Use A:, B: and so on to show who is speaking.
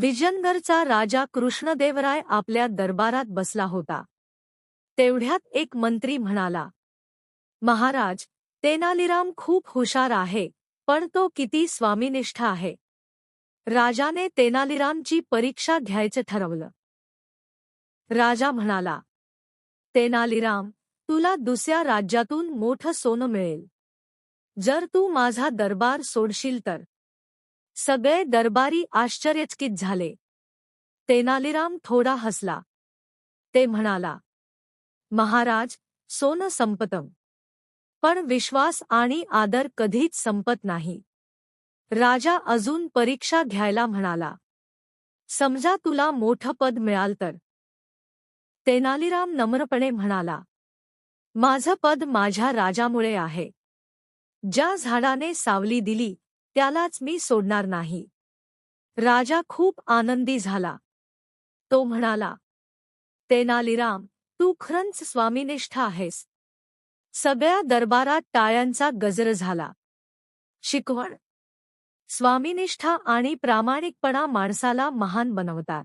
A: विजयनगरचा राजा कृष्णदेवराय आपल्या दरबारात बसला होता. तेवढ्यात एक मंत्री म्हणाला महाराज तेनालीराम खूप हुशार आहे पण तो किती स्वामीनिष्ठ आहे. राजाने तेनालीरामची परीक्षा घ्यायचं ठरवलं. राजा म्हणाला तेनालीराम तुला दुसऱ्या राज्यातून मोठं सोनं मिळेल. जर तू माझा दरबार सोडशील तर सगळे दरबारी आश्चर्यचकित झाले. तेनालीराम थोडा हसला. ते म्हणाला महाराज सोनं संपतम पण विश्वास आणि आदर कधीच संपत नाही. राजा अजून परीक्षा घ्यायला म्हणाला समजा तुला मोठं पद मिळाल तर. तेनालीराम नम्रपणे म्हणाला माझं पद माझ्या राजामुळे आहे. ज्या झाडाने सावली दिली त्यालाच मी सोडणार नाही. राजा खूप आनंदी झाला. तो म्हणाला तेनालीराम तू खरंच स्वामीनिष्ठ आहेस. सगळ्या दरबारात टाळ्यांचा गजर झाला. शिकवण. स्वामीनिष्ठा आणि प्रामाणिकपणा माणसाला महान बनवतात.